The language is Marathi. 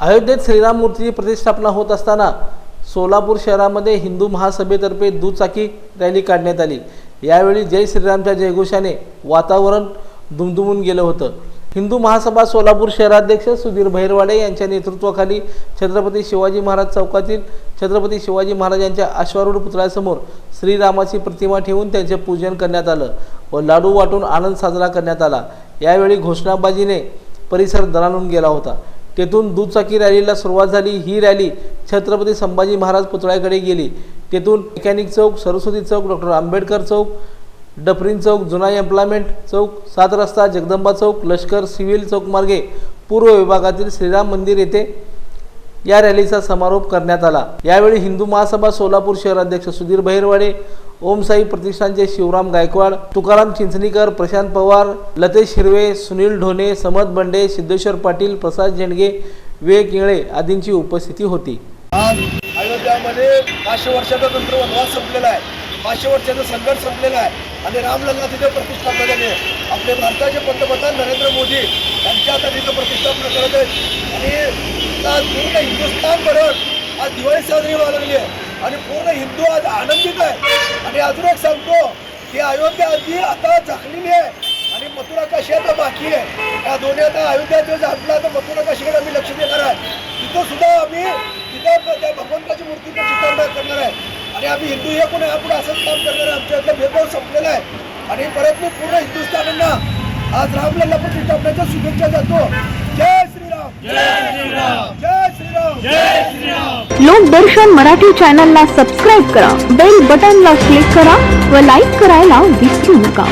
अयोध्येत श्रीराम मूर्तीची प्रतिष्ठापना होत असताना सोलापूर शहरामध्ये हिंदू महासभेतर्फे दुचाकी रॅली काढण्यात आली. यावेळी जय श्रीरामच्या जयघोषाने वातावरण दुमदुमून गेलं होतं. हिंदू महासभा सोलापूर शहराध्यक्ष सुधीर भैरवाडे यांच्या नेतृत्वाखाली छत्रपती शिवाजी महाराज चौकातील छत्रपती शिवाजी महाराजांच्या अश्वारूढ पुतळ्यासमोर श्रीरामाची प्रतिमा ठेवून त्यांचे पूजन करण्यात आलं व लाडू वाटून आनंद साजरा करण्यात आला. यावेळी घोषणाबाजीने परिसर दणाणून गेला होता. तेथून दुचाकी रॅलीला सुरुवात झाली. ही रॅली छत्रपती संभाजी महाराज पुतळ्याकडे गेली. तेथून मेकॅनिक चौक सरस्वती चौक डॉक्टर आंबेडकर चौक डफरीन चौक जुना एम्प्लॉयमेंट चौक सात रस्ता जगदंबा चौक लष्कर सिव्हिल चौक मार्गे पूर्व विभागातील श्रीराम मंदिर येथे या रॅलीचा समारोप करण्यात आला. यावेळी हिंदू महासभा सोलापूर शहराध्यक्ष सुधीर बहिरवाडे ओम साई प्रतिष्ठानचे शिवराम गायकवाड तुकाराम चिंचणीकर प्रशांत पवार लतेश हिरवे सुनील ढोणे समद बंडे सिद्धेश्वर पाटील प्रसाद झेंडगे विवेक इंगळे आदींची उपस्थिती होती. आज अयोध्यामध्ये पाचशे वर्षाचा तंत्र वनवास संपलेला आहे. पाचशे वर्षाचा संघर्ष संपलेला आहे. आणि रामलल्ला तिथे प्रतिष्ठापना झाली आहे आपले भारताचे पंतप्रधान नरेंद्र मोदी यांच्या आता तिथं प्रतिष्ठापना करत आहेत आणि आज पूर्ण हिंदुस्थान भरत आज दिवाळी साजरी व्हायला लागली आहे. आणि पूर्ण हिंदू आज आनंदित आहे. आणि अजून एक सांगतो की अयोध्या आधी आता झाकलेली आहे. आणि मथुरा काशी आता बाकी आहे. या दोन्ही आता अयोध्या अयोध्याचं झाकला तर मथुरा काशीकडे आम्ही लक्ष देणार आहे. तिथं सुद्धा आम्ही तिथं त्या भगवंताची मूर्ती प्रतिष्ठापना करणार आहे. आम्ही हिंदू हे कोणी आपण असंच काम करणार आहे आमच्या इथलं भेदभाव संपलेला आहे. आणि परत मी पूर्ण हिंदुस्थानांना आज रामलल्ला प्रतिष्ठापनेच्या शुभेच्छा देतो. जय श्रीराम. जय श्रीराम. जय श्रीराम. जय श्रीराम. लोकदर्शन मराठी चॅनलला सबस्क्राईब करा बेल बटनला क्लिक करा व लाईक करायला विसरू नका.